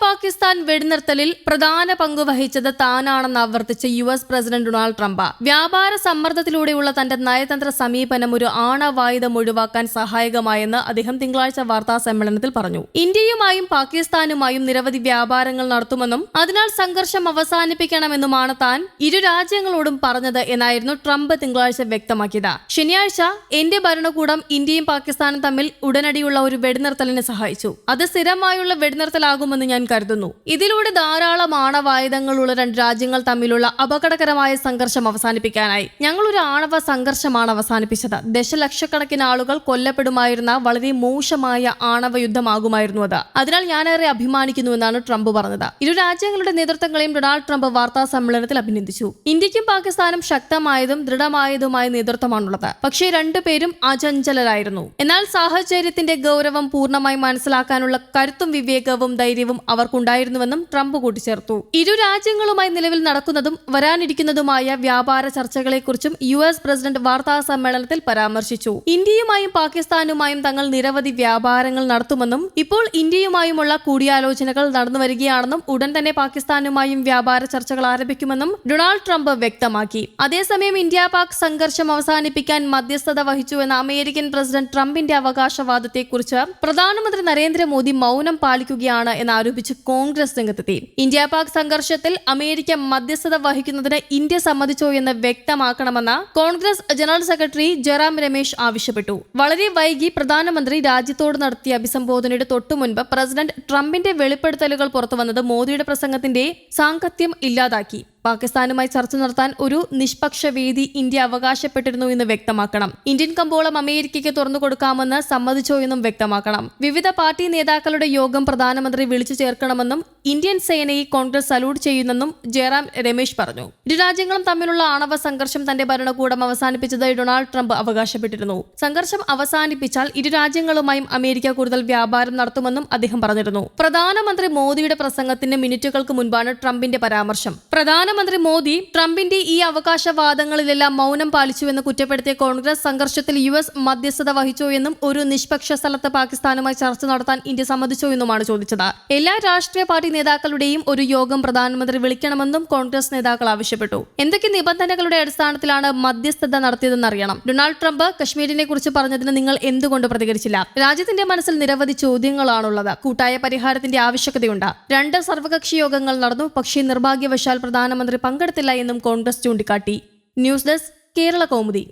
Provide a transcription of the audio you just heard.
പാകിസ്ഥാൻ വെടിനിർത്തലിൽ പ്രധാന പങ്ക് വഹിച്ചത് താനാണെന്ന് ആവർത്തിച്ച U S president Donald Trump. വ്യാപാര സമ്മർദ്ദത്തിലൂടെയുള്ള തന്റെ നയതന്ത്ര സമീപനം ഒരു ആണവായുധം ഒഴിവാക്കാൻ സഹായകമായെന്ന് അദ്ദേഹം തിങ്കളാഴ്ച വാർത്താ സമ്മേളനത്തിൽ പറഞ്ഞു. ഇന്ത്യയുമായും പാകിസ്ഥാനുമായും നിരവധി വ്യാപാരങ്ങൾ നടത്തുമെന്നും അതിനാൽ സംഘർഷം അവസാനിപ്പിക്കണമെന്നുമാണ് താൻ ഇരു രാജ്യങ്ങളോടും പറഞ്ഞത് എന്നായിരുന്നു ട്രംപ് തിങ്കളാഴ്ച വ്യക്തമാക്കിയത്. ശനിയാഴ്ച എന്റെ ഭരണകൂടം ഇന്ത്യയും പാകിസ്ഥാനും തമ്മിൽ ഉടനടിയുള്ള ഒരു വെടിനിർത്തലിനെ സഹായിച്ചു. അത് സ്ഥിരമായുള്ള വെടിനിർത്തലാകുമെന്ന് ഞാൻ കരുതുന്നു. ഇതിലൂടെ ധാരാളം ആണവായുധങ്ങളുള്ള രണ്ട് രാജ്യങ്ങൾ തമ്മിലുള്ള അപകടകരമായ സംഘർഷം അവസാനിപ്പിക്കാനായി. ഞങ്ങൾ ഒരു ആണവ സംഘർഷമാണ് അവസാനിപ്പിച്ചത്. ദശലക്ഷക്കണക്കിന് ആളുകൾ കൊല്ലപ്പെടുമായിരുന്ന വളരെ മോശമായ ആണവ യുദ്ധമാകുമായിരുന്നു അത്. അതിനാൽ ഞാനേറെ അഭിമാനിക്കുന്നുവെന്നാണ് ട്രംപ് പറഞ്ഞത്. ഇരു രാജ്യങ്ങളുടെ നേതൃത്വങ്ങളെയും ഡൊണാൾഡ് ട്രംപ് വാർത്താ സമ്മേളനത്തിൽ അഭിനന്ദിച്ചു. ഇന്ത്യക്കും പാകിസ്ഥാനും ശക്തമായതും ദൃഢമായതുമായ നേതൃത്വമാണുള്ളത്. പക്ഷേ രണ്ടുപേരും അചഞ്ചലരായിരുന്നു. എന്നാൽ സാഹചര്യത്തിന്റെ ഗൗരവം പൂർണമായി മനസ്സിലാക്കാനുള്ള കരുത്തും വിവേകവും ധൈര്യവും അവർക്കുണ്ടായിരുന്നുവെന്നും ട്രംപ് കൂട്ടിച്ചേർത്തു. ഇരു രാജ്യങ്ങളുമായി നിലവിൽ നടക്കുന്നതും വരാനിരിക്കുന്നതുമായ വ്യാപാര ചർച്ചകളെക്കുറിച്ചും യു എസ് പ്രസിഡന്റ് വാർത്താ സമ്മേളനത്തിൽ പരാമർശിച്ചു. ഇന്ത്യയുമായും പാകിസ്ഥാനുമായും തങ്ങൾ നിരവധി വ്യാപാരങ്ങൾ നടത്തുമെന്നും ഇപ്പോൾ ഇന്ത്യയുമായുമുള്ള കൂടിയാലോചനകൾ നടന്നുവരികയാണെന്നും ഉടൻ തന്നെ പാകിസ്ഥാനുമായും വ്യാപാര ചർച്ചകൾ ആരംഭിക്കുമെന്നും ഡൊണാൾഡ് ട്രംപ് വ്യക്തമാക്കി. അതേസമയം ഇന്ത്യ പാക് സംഘർഷം അവസാനിപ്പിക്കാൻ മധ്യസ്ഥത വഹിച്ചുവെന്ന അമേരിക്കൻ പ്രസിഡന്റ് ട്രംപിന്റെ അവകാശവാദത്തെക്കുറിച്ച് പ്രധാനമന്ത്രി നരേന്ദ്രമോദി മൗനം പാലിക്കുകയാണ് എന്നാരോപിച്ച്. കോൺഗ്രസ് രംഗത്തെത്തി. ഇന്ത്യ പാക് സംഘർഷത്തിൽ അമേരിക്ക മധ്യസ്ഥത വഹിക്കുന്നതിന് ഇന്ത്യ സമ്മതിച്ചോ എന്ന് വ്യക്തമാക്കണമെന്ന് കോൺഗ്രസ് ജനറൽ സെക്രട്ടറി ജയറാം രമേശ് ആവശ്യപ്പെട്ടു. വളരെ വൈകി പ്രധാനമന്ത്രി രാജ്യത്തോട് നടത്തിയ അഭിസംബോധനയുടെ തൊട്ടുമുൻപ് പ്രസിഡന്റ് ട്രംപിന്റെ വെളിപ്പെടുത്തലുകൾ പുറത്തുവന്നത് മോദിയുടെ പ്രസംഗത്തിന്റെ സാങ്കത്യം ഇല്ലാതാക്കി. പാകിസ്ഥാനുമായി ചർച്ച നടത്താൻ ഒരു നിഷ്പക്ഷ വേദി ഇന്ത്യ അവകാശപ്പെട്ടിരുന്നു എന്ന് വ്യക്തമാക്കണം. ഇന്ത്യൻ കമ്പോളം അമേരിക്കയ്ക്ക് തുറന്നു കൊടുക്കാമെന്ന് സമ്മതിച്ചോ എന്നും വ്യക്തമാക്കണം. വിവിധ പാർട്ടി നേതാക്കളുടെ യോഗം പ്രധാനമന്ത്രി വിളിച്ചു ചേർക്കണമെന്നും ഇന്ത്യൻ സേനയെ കോൺഗ്രസ് സല്യൂട്ട് ചെയ്യുന്നെന്നും ജയറാം രമേശ് പറഞ്ഞു. ഇരു രാജ്യങ്ങളും തമ്മിലുള്ള ആണവ സംഘർഷം തന്റെ ഭരണകൂടം അവസാനിപ്പിച്ചതായി ഡൊണാൾഡ് ട്രംപ് അവകാശപ്പെട്ടിരുന്നു. സംഘർഷം അവസാനിപ്പിച്ചാൽ ഇരു രാജ്യങ്ങളുമായും അമേരിക്ക കൂടുതൽ വ്യാപാരം നടത്തുമെന്നും അദ്ദേഹം പറഞ്ഞിരുന്നു. പ്രധാനമന്ത്രി മോദിയുടെ പ്രസംഗത്തിന് മിനിറ്റുകൾക്ക് മുൻപാണ് ട്രംപിന്റെ പരാമർശം. പ്രധാനമന്ത്രി മോദി ട്രംപിന്റെ ഈ അവകാശവാദങ്ങളിലെല്ലാം മൗനം പാലിച്ചുവെന്ന് കുറ്റപ്പെടുത്തിയ കോൺഗ്രസ് സംഘർഷത്തിൽ യു എസ് മധ്യസ്ഥത വഹിച്ചോ എന്നും ഒരു നിഷ്പക്ഷ സ്ഥലത്ത് പാകിസ്ഥാനുമായി ചർച്ച നടത്താൻ ഇന്ത്യ സമ്മതിച്ചോ എന്നുമാണ് ചോദിച്ചത്. എല്ലാ രാഷ്ട്രീയ പാർട്ടി നേതാക്കളുടെയും ഒരു യോഗം പ്രധാനമന്ത്രി വിളിക്കണമെന്നും കോൺഗ്രസ് നേതാക്കൾ ആവശ്യപ്പെട്ടു. എന്തൊക്കെ നിബന്ധനകളുടെ അടിസ്ഥാനത്തിലാണ് മധ്യസ്ഥത നടത്തിയതെന്ന് അറിയണം. ഡൊണാൾഡ് ട്രംപ് കശ്മീരിനെ കുറിച്ച് പറഞ്ഞതിന് നിങ്ങൾ എന്തുകൊണ്ട് പ്രതികരിച്ചില്ല? രാജ്യത്തിന്റെ മനസ്സിൽ നിരവധി ചോദ്യങ്ങളാണുള്ളത്. കൂട്ടായ പരിഹാരത്തിന്റെ ആവശ്യകതയുണ്ട്. രണ്ട് സർവകക്ഷി യോഗങ്ങൾ നടന്നു. പക്ഷേ നിർഭാഗ്യവശാൽ പ്രധാനമന്ത്രി പങ്കെടുത്തില്ല എന്നും കോൺഗ്രസ് ചൂണ്ടിക്കാട്ടി. News desk Kerala Kaumudi.